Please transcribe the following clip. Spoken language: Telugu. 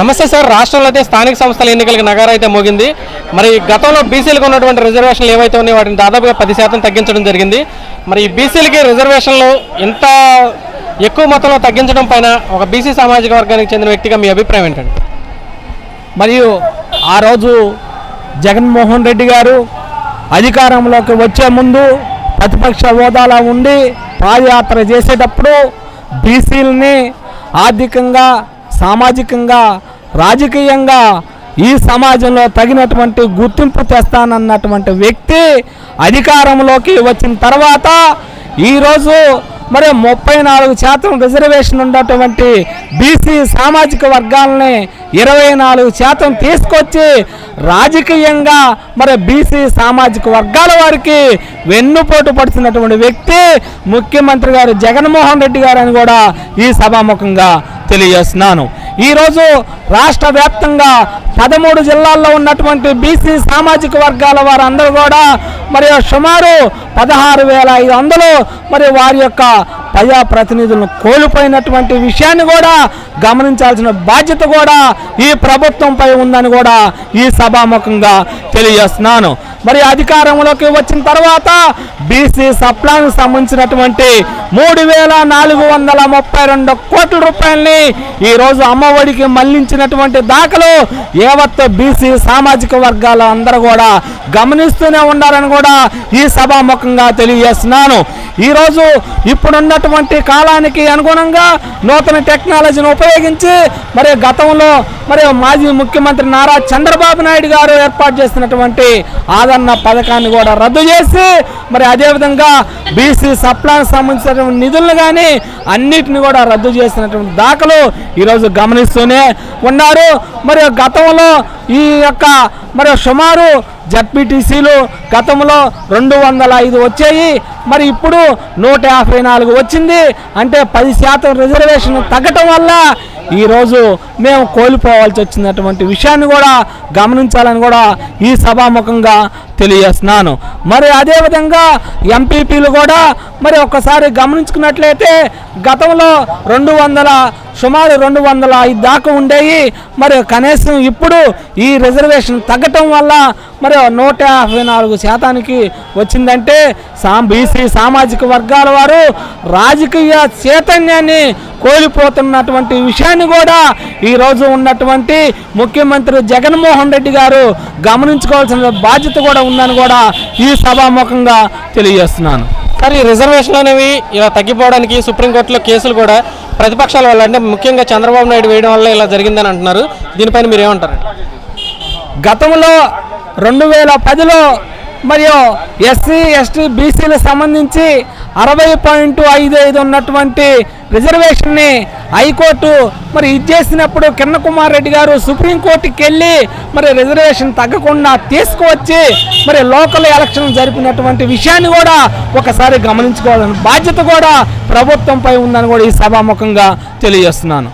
నమస్తే సార్ రాష్ట్రంలో అయితే స్థానిక సంస్థల ఎన్నికలకు నగారా అయితే మోగింది. మరి గతంలో బీసీలకు ఉన్నటువంటి రిజర్వేషన్లు ఏవైతే ఉన్నాయో వాటిని దాదాపుగా పది శాతం తగ్గించడం జరిగింది. మరి ఈ బీసీలకి రిజర్వేషన్లు ఇంత ఎక్కువ మొత్తంలో తగ్గించడం పైన ఒక బీసీ సామాజిక వర్గానికి చెందిన వ్యక్తిగా మీ అభిప్రాయం ఏంటండి? మరియు ఆ రోజు జగన్మోహన్ రెడ్డి గారు అధికారంలోకి వచ్చే ముందు ప్రతిపక్ష హోదాలో ఉండి పాదయాత్ర చేసేటప్పుడు బీసీలని ఆర్థికంగా సామాజికంగా రాజకీయంగా ఈ సమాజంలో తగినటువంటి గుర్తింపు తెస్తానన్నటువంటి వ్యక్తి అధికారంలోకి వచ్చిన తర్వాత ఈరోజు మరి ముప్పై నాలుగు శాతం రిజర్వేషన్ ఉన్నటువంటి బీసీ సామాజిక వర్గాలని ఇరవై నాలుగు శాతం తీసుకొచ్చి రాజకీయంగా మరి బీసీ సామాజిక వర్గాల వారికి వెన్నుపోటు పడుతున్నటువంటి వ్యక్తి ముఖ్యమంత్రి గారు జగన్మోహన్ రెడ్డి గారు అని కూడా ఈ సభాముఖంగా తెలియజేస్తున్నాను. ఈరోజు రాష్ట్ర వ్యాప్తంగా పదమూడు జిల్లాల్లో ఉన్నటువంటి బీసీ సామాజిక వర్గాల వారందరూ కూడా మరి సుమారు పదహారు వేల ఐదు వందలు మరి వారి యొక్క ప్రజాప్రతినిధులను కోల్పోయినటువంటి విషయాన్ని కూడా గమనించాల్సిన బాధ్యత కూడా ఈ ప్రభుత్వంపై ఉందని కూడా ఈ సభాముఖంగా తెలియజేస్తున్నాను. మరి అధికారంలోకి వచ్చిన తర్వాత బీసీ సప్లానికి సంబంధించినటువంటి మూడు వేల నాలుగు వందల ముప్పై రెండు కోట్ల రూపాయలని ఈరోజు అమ్మఒడికి మళ్ళించినటువంటి దాఖలు యావత్ బీసీ సామాజిక వర్గాల అందరూ కూడా గమనిస్తూనే ఉండాలని కూడా ఈ సభాముఖంగా తెలియజేస్తున్నాను. ఈరోజు ఇప్పుడున్నటువంటి కాలానికి అనుగుణంగా నూతన టెక్నాలజీని ఉపయోగించి మరి గతంలో మరి మాజీ ముఖ్యమంత్రి నారా చంద్రబాబు నాయుడు గారు ఏర్పాటు చేసినటువంటి ఆదరణ పథకాన్ని కూడా రద్దు చేసి మరి అదేవిధంగా బీసీ సప్లానికి సంబంధించినటువంటి నిధులను కానీ అన్నిటిని కూడా రద్దు చేసినటువంటి దాఖలు ఈరోజు గమనిస్తూనే ఉన్నారు. మరి గతంలో ఈ యొక్క మరి సుమారు జడ్పీటీసీలు గతంలో రెండు వందల ఐదు వచ్చాయి. మరి ఇప్పుడు నూట యాభై నాలుగు వచ్చింది. అంటే పది శాతం రిజర్వేషన్ తగ్గటం వల్ల ఈరోజు మేము కోల్పోవాల్సి వచ్చినటువంటి విషయాన్ని కూడా గమనించాలని కూడా ఈ సభాముఖంగా తెలియజేస్తున్నాను. మరి అదేవిధంగా ఎంపీపీలు కూడా మరి ఒక్కసారి గమనించుకున్నట్లయితే గతంలో రెండు వందల సుమారు రెండు వందల ఐదు దాకా ఉండేవి మరి కనీసం ఇప్పుడు ఈ రిజర్వేషన్ తగ్గటం వల్ల మరి నూట యాభై నాలుగు శాతానికి వచ్చిందంటే సా బీసీ సామాజిక వర్గాల వారు రాజకీయ చైతన్యాన్ని కోల్పోతున్నటువంటి విషయాన్ని కూడా ఈరోజు ఉన్నటువంటి ముఖ్యమంత్రి జగన్మోహన్ రెడ్డి గారు గమనించుకోవాల్సిన బాధ్యత కూడా ఉందని కూడా ఈ సభాముఖంగా తెలియజేస్తున్నాను. కానీ రిజర్వేషన్లు అనేవి ఇలా తగ్గిపోవడానికి సుప్రీంకోర్టులో కేసులు కూడా ప్రతిపక్షాల వల్ల అంటే ముఖ్యంగా చంద్రబాబు నాయుడు వేయడం వల్ల ఇలా జరిగిందని అంటున్నారు. దీనిపైన మీరు ఏమంటారు? గతంలో రెండు వేల పదిలో మరియు ఎస్సీ ఎస్టీ బీసీలకు సంబంధించి అరవై పాయింట్ ఐదు ఐదు ఉన్నటువంటి రిజర్వేషన్ని హైకోర్టు మరి ఇది చేసినప్పుడు కిరణ్ కుమార్ రెడ్డి గారు సుప్రీంకోర్టుకి వెళ్ళి మరి రిజర్వేషన్ తగ్గకుండా తీసుకువచ్చి మరి లోకల్ ఎలక్షన్ జరిపినటువంటి విషయాన్ని కూడా ఒకసారి గమనించుకోవాలని బాధ్యత కూడా ప్రభుత్వంపై ఉందని కూడా ఈ సభాముఖంగా తెలియజేస్తున్నాను.